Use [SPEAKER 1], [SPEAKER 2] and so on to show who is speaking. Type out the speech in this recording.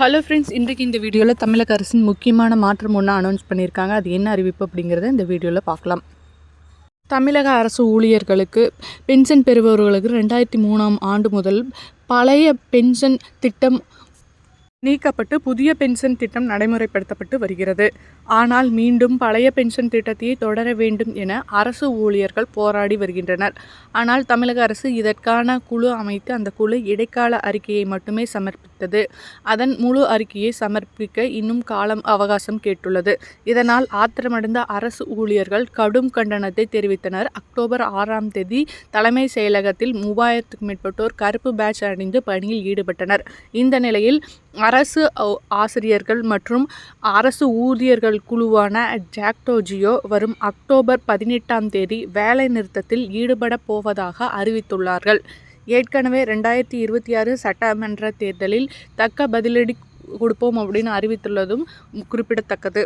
[SPEAKER 1] Hello friends இன்றைக்கு இந்த வீடியோவில் தமிழக அரசின் முக்கியமான மாற்றம் ஒன்று அனௌன்ஸ் பண்ணியிருக்காங்க. அது என்ன அறிவிப்பு அப்படிங்கிறத இந்த வீடியோவில் பார்க்கலாம். தமிழக அரசு ஊழியர்களுக்கு பென்ஷன் பெறுபவர்களுக்கு ரெண்டாயிரத்தி மூணாம் ஆண்டு முதல் பழைய பென்ஷன் திட்டம் நீக்கப்பட்டு புதிய பென்ஷன் திட்டம் நடைமுறைப்படுத்தப்பட்டு வருகிறது. ஆனால் மீண்டும் பழைய பென்ஷன் திட்டத்தையே தொடர வேண்டும் என அரசு ஊழியர்கள் போராடி வருகின்றனர். ஆனால் தமிழக அரசு இதற்கான குழு அமைத்து அந்த குழு இடைக்கால அறிக்கையை மட்டுமே சமர்ப்பித்தது. அதன் முழு அறிக்கையை சமர்ப்பிக்க இன்னும் காலம் அவகாசம் கேட்டுள்ளது. இதனால் ஆத்திரமடைந்த அரசு ஊழியர்கள் கடும் கண்டனத்தை தெரிவித்தனர். அக்டோபர் ஆறாம் தேதி தலைமை செயலகத்தில் மூவாயிரத்துக்கும் மேற்பட்டோர் கருப்பு பேட்ச் அணிந்து பணியில் ஈடுபட்டனர். இந்த நிலையில் அரசு ஆசிரியர்கள் மற்றும் அரசு ஊழியர்கள் குழுவான ஜாக்டோஜியோ வரும் அக்டோபர் பதினெட்டாம் தேதி வேலை நிறுத்தத்தில் ஈடுபட போவதாக அறிவித்துள்ளார்கள். ஏற்கனவே ரெண்டாயிரத்தி இருபத்தி ஆறு சட்டமன்ற தேர்தலில் தக்க பதிலடி கொடுப்போம் அப்படின்னு அறிவித்துள்ளதும் குறிப்பிடத்தக்கது.